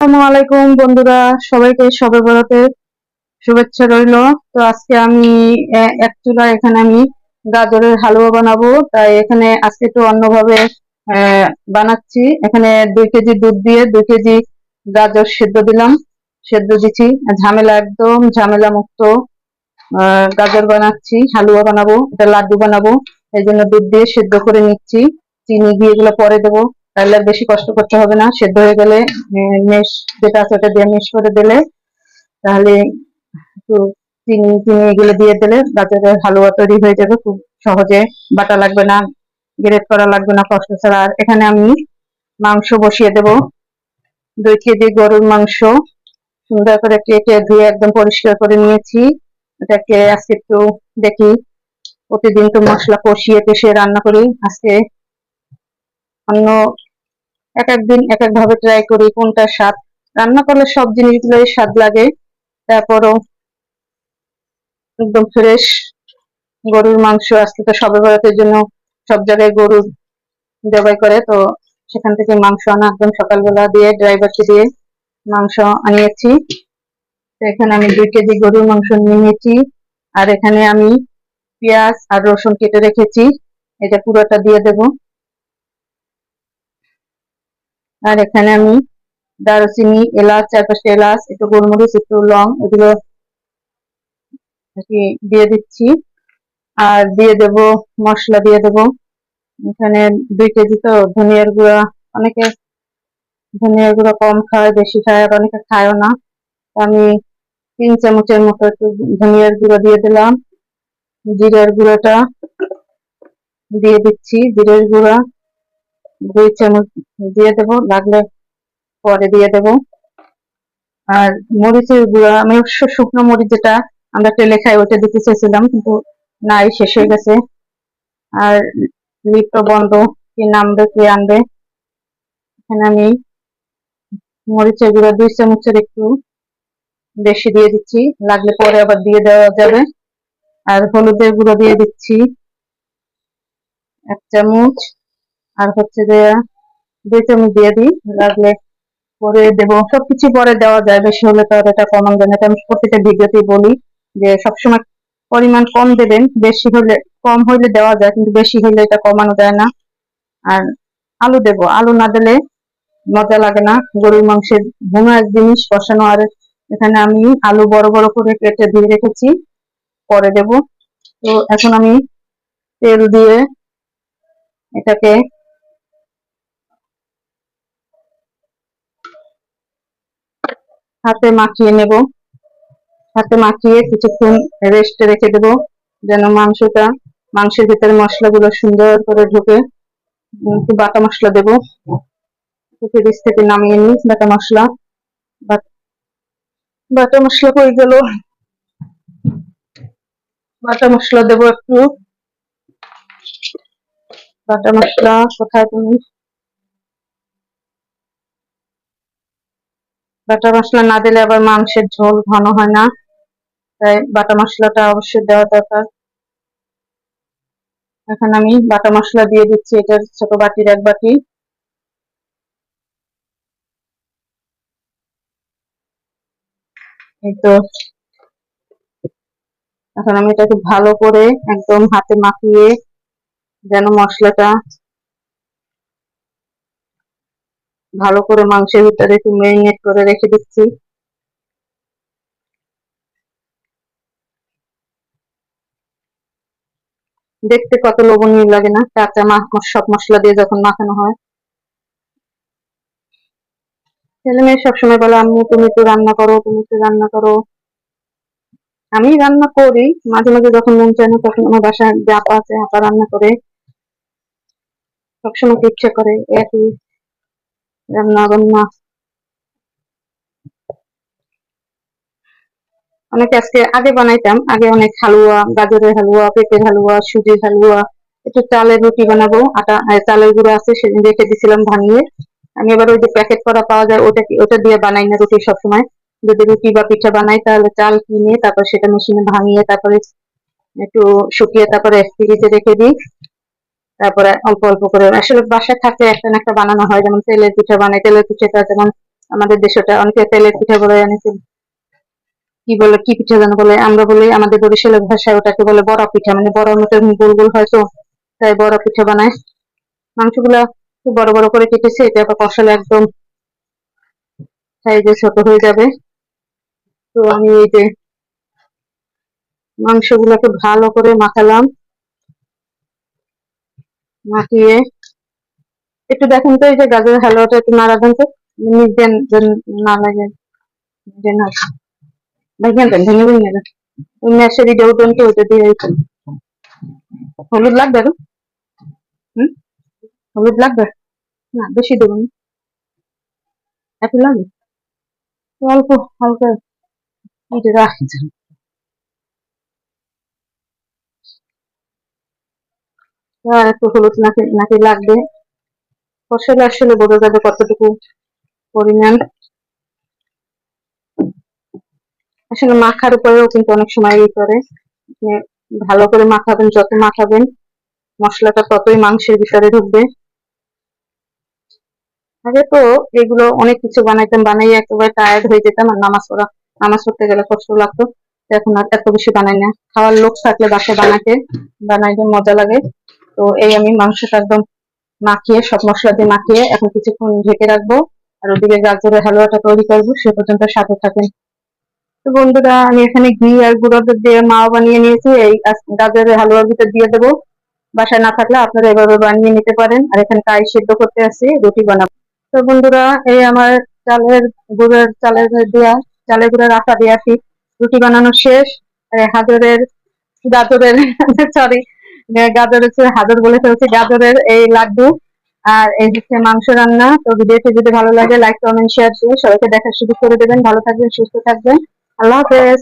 আসসালামু আলাইকুম, বন্ধুরা। সবাইকে সবে বরাতে শুভেচ্ছা রইল। তো আজকে আমি এক চুলা এখানে আমি গাজরের হালুয়া বানাবো। তাই এখানে আজকে একটু অন্যভাবে বানাচ্ছি। এখানে দুই কেজি দুধ দিয়ে দুই কেজি গাজর সেদ্ধ দিলাম, সেদ্ধ দিচ্ছি। ঝামেলা একদম ঝামেলা মুক্ত। গাজর বানাচ্ছি, হালুয়া বানাবো, এটা লাড্ডু বানাবো। এই জন্য দুধ দিয়ে সেদ্ধ করে নিচ্ছি। চিনি দিয়ে এগুলো পরে দেবো। তাহলে আর বেশি কষ্ট করতে হবে না, সেদ্ধ হয়ে গেলে মেশ যেটা আছে ওটা দিয়ে মিক্স করে দিলে, তাহলে একটু চিনি চিনি এগুলো দিয়ে দিলে গাজরের হালুয়া তৈরি হয়ে যাবে, খুব সহজে। বাটা লাগবে না, গ্রেট করা লাগবে না কষ্ট ছাড়া। আর এখানে আমি মাংস বসিয়ে দেব। দুই কেজি গরুর মাংস। সুন্দর করে কেটে ধুয়ে একদম পরিষ্কার করে নিয়েছি। এটাকে আজকে একটু দেখি। প্রতিদিন তো মশলা কষিয়ে কষিয়ে রান্না করি। আজকে অন্য এক এক দিন এক এক ভাবে ট্রাই করি কোনটা স্বাদ। রান্না করলে সব জিনিসগুলোই স্বাদ লাগে। তারপরও একদম ফ্রেশ গরুর মাংস আজকে তো সবে বরাতের জন্য সব জায়গায় গরু জবাই করে, তো সেখান থেকে মাংস আনা একদম সকালবেলা দিয়ে ড্রাইভারকে দিয়ে মাংস আনিয়েছি। তো এখানে আমি দুই কেজি গরুর মাংস নিয়েছি। আর এখানে আমি পেঁয়াজ আর রসুন কেটে রেখেছি। এটা পুরোটা দিয়ে দেব। আর এখানে আমি দারুচিনি, এলাচ, চারপাশে এলাচ, একটু গোলমরিচ, একটু লং, এগুলো দিয়ে দিচ্ছি। আর দিয়ে দেব মশলা, দিয়ে দেব এখানে দুই কেজি তো ধনিয়ার গুঁড়া। অনেকে ধনিয়ার গুঁড়া কম খায়, বেশি খায়, আর অনেকে খায়ও না। আমি তিন চামচের মতো একটু ধনিয়ার গুঁড়া দিয়ে দিলাম। জিরার গুঁড়োটা দিয়ে দিচ্ছি, জিরের গুঁড়া। দুই চামচ দিয়ে দেবো, লাগলে পরে দিয়ে দেবো। আর মরিচের গুঁড়া, আমি অবশ্য শুকনো মরিচ যেটা আমরা তেলে খাই ওটা দিতে চেয়েছিলাম, কিন্তু নাই, শেষ হয়ে গেছে। আর লিফটও বন্ধ, কি নামবে, কি আনবে? এখানে আমি মরিচের গুঁড়া দুই চামচের একটু বেশি দিয়ে দিচ্ছি, লাগলে পরে আবার দিয়ে দেওয়া যাবে। আর হলুদের গুঁড়ো দিয়ে দিচ্ছি এক চামচ। আর হচ্ছে যে দুই চামচ দিয়ে দিই, লাগলে পরে দেবো। সবকিছু পরে দেওয়া যায়, বেশি হলে তো এটা কমান যায় না। এটা আমি প্রত্যেকটা ভিডিওতেই বলি যে সবসময় পরিমাণ কম দেবেন, বেশি হলে, কম হইলে দেওয়া যায়, কিন্তু বেশি হলে এটা কমানো যায় না। আর আলু দেবো। আলু না দিলে মজা লাগে না। গরুর মাংসের ভুনো এক জিনিস কষানো, আর এখানে আমি আলু বড় বড় করে কেটে দিয়ে রেখেছি, পরে দেব। তো এখন আমি তেল দিয়ে এটাকে হাতে মাখিয়ে নেব। হাতে মাখিয়ে কিছুক্ষণ রেস্টে রেখে দেব, যেন মাংসটা মাংসের ভিতরে মশলাগুলো সুন্দর করে ঢুকে। একটু বাটা মশলা দেবো। ফ্রিজ থেকে নামিয়ে নিই, বাটা মশলা। বাট- মশলা হয়ে গেল। বাটা মশলা দেবো একটু। বাটা মশলা কোথায় তুমি? বাটা মশলা না দিলে আবার মাংসের ঝোল ঘন হয় না। তাই বাটা মশলাটা অবশ্যই দেওয়া দরকার। এখন আমি বাটা মশলা দিয়ে দিচ্ছি এটার ছোট বাটির এক বাটি। এই তো। এখন আমি এটাকে ভালো করে একদম হাতে মাখিয়ে যেন মশলাটা ভালো করে মাংসের ভিতরে একটু মেরিনেট করে রেখে দিচ্ছি। দেখতে কত লোভনীয় লাগে না, কাঁচা সব মশলা দিয়ে যখন মাখানো হয়। ছেলে মেয়ে সবসময় বলে, আম্মু, তুমি একটু রান্না করো, তুমি একটু রান্না করো। আমি রান্না করি, মাঝে মাঝে যখন মন চায় না, তখন আমার বাসায় আপা আছে, আপা রান্না করে। সবসময় তো ইচ্ছে করে একই রান্না বান্না অনেক আজকে আগে বানাইতাম, আগে অনেক হালুয়া, গাজরের হালুয়া, পেঁপের হালুয়া, সুজির হালুয়া, একটু চালের রুটি বানাবো, আটা চালের গুঁড়ো আছে, সেদিন রেখে দিছিলাম ভাঙিয়ে। আমি এবার ওই যে প্যাকেট করা পাওয়া যায় ওটা ওটা দিয়ে বানাই না রুটি সবসময়। যদি রুটি বা পিঠা বানাই, তাহলে চাল কিনে, তারপর সেটা মেশিনে ভাঙিয়ে, তারপরে একটু শুকিয়ে, তারপরে ফ্রিজে রেখে দিই। তারপরে অল্প অল্প করে আসলে বাসায় থাকলে একটা একটা বানানো হয়, যেমন তেলের পিঠা বানায়, তেলের পিঠাটা যেমন আমাদের দেশটা অনেকে তেলের পিঠা বলে, অনেকে কি বলে, কি পিঠা যেন বলে, আমরা বলি আমাদের বরিশালের ভাষায় ওটাকে বলে বড়া পিঠা মানে বড় মতো গোল গোল হয় তো, তাই বড় পিঠা বানায়। মাংসগুলা খুব বড় বড় করে কেটেছে, এটা আবার কষালে একদম সাইজে ছোট হয়ে যাবে। তো আমি এই যে মাংসগুলোকে ভালো করে মাখালাম। মাখিয়ে একটু দেখেন তো, এই যে গাজরের হালুয়াটা একটু নাড়া দেন তো নিচ দেন, না লাগে ভেঙে দেন ভেঙে ভেঙে দেন দেন তো, ওইটা দিয়ে। হলুদ লাগবে হলুদ লাগবে? না, বেশি দেবেন এত অল্প, হালকা। এটা রাখছেন আর একটু হলুদ নাকি নাকি লাগবে। ফসল আসলে বোঝা যাবে কতটুকু পরিমাণ। আসলে মাখার উপরেও কিন্তু অনেক সময় ই করে। ভালো করে মাখাবেন, যত মাখাবেন, মশলাটা ততই মাংসের ভিতরে ঢুকবে। আগে তো এগুলো অনেক কিছু বানাইতাম বানাই একেবারে টায়ার্ড হয়ে যেতাম আর নামাজ পড়া, নামাজ পড়তে গেলে কষ্ট লাগতো। এখন আর এত বেশি বানাই না। খাওয়ার লোক থাকলে বাসায় বানাতে, বানাইতে মজা লাগে। তো এই আমি মাংসটা একদম মাখিয়ে, সব মশলা দিয়ে মাখিয়ে এখন কিছুক্ষণ ঢেকে রাখব। আর ওদিকে গাজরের হালুয়াটা তৈরি করব, সে পর্যন্ত সাথে থাকেন। তো বন্ধুরা, আমি এখানে ঘি আর গুঁড়ো দিয়ে মাও বানিয়ে নিয়েছি। এই গাজরের হালুয়ার ভিতর দিয়ে দেবো। বাসায় না থাকলে আপনারা এভাবে বানিয়ে নিতে পারেন। আর এখানে কাই সিদ্ধ করতে আসছি, রুটি বানাবো। তো বন্ধুরা, এই আমার চালের গুড়ের চালের দেওয়া চালের গুঁড়ের আটা আসি। রুটি বানানো শেষ। আর হাজারের, গাজরের, সরি গাজরের চেয়ে হাজার বলে ফেলছি, গাজরের এই লাড্ডু আর এই হচ্ছে মাংস রান্না। তো ভিডিওটি যদি ভালো লাগে লাইক কমেন্ট শেয়ার দিয়ে সবাইকে দেখার সুযোগ করে দেবেন। ভালো থাকবেন, সুস্থ থাকবেন। আল্লাহ হাফেজ।